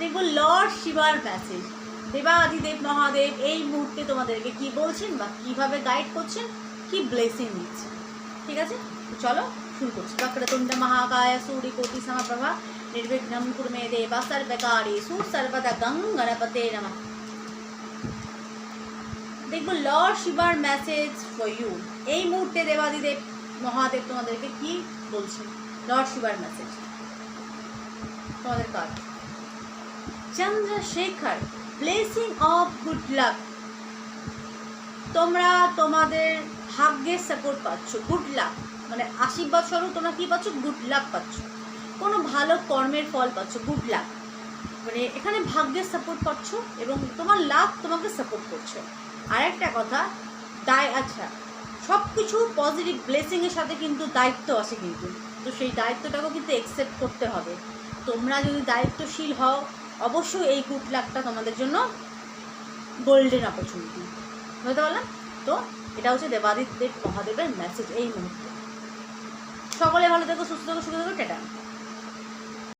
দেখব লর্ড শিবার মেসেজ দেবাদিদেব মহাদেব এই মুহূর্তে তোমাদেরকে কি বলছেন বা কীভাবে গাইড করছেন, কি ব্লেসিং দিচ্ছেন। ঠিক আছে? চলো, শুরু করছি। বক্রতুণ্ড মহাকায় সূর্য কোটি সমপ্রভা, নির্বিঘ্নম কুরু মে দেবা সর্বকারী সুর সর্বদা গং গণপতে নমঃ। দেখব লর্ড শিবার মেসেজ ফর ইউ এই মুহূর্তে দেবাদিদেব মহাদেব তোমাদেরকে কি বলছেন? লর্ড শিবার মেসেজ তোমাদের কাজ Chandrashekhar blessing of good luck তোমরা তোমাদের ভাগ্যের সাপোর্ট পাচ্ছ গুড লাক মানে আশীর্বাদ স্বরূপ তোমরা কি পাচ্ছ? গুড লাক পাচ্ছ। কোনো ভালো কর্মের ফল পাচ্ছ গুড লাক মানে এখানে ভাগ্যের সাপোর্ট পাচ্ছ এবং তোমার লাভ তোমাকে সাপোর্ট করছে। আর একটা কথা, দায় আচ্ছা। সব কিছু পজিটিভ ব্লেসিংয়ের সাথে কিন্তু দায়িত্ব আছে কিন্তু। তো সেই দায়িত্বটাকেও কিন্তু একসেপ্ট করতে হবে। তোমরা যদি দায়িত্বশীল হও অবশ্যই এই গুড লাকটা তোমাদের জন্য গোল্ডেন অপরচুনিটি বুঝতে পারলাম? তো এটা হচ্ছে দেবাদিত্যের মহাদেবের মেসেজ এই মুহূর্তে। সকলে ভালো থেকো, সুস্থ থেকো, সুখে থেকো, টেটা।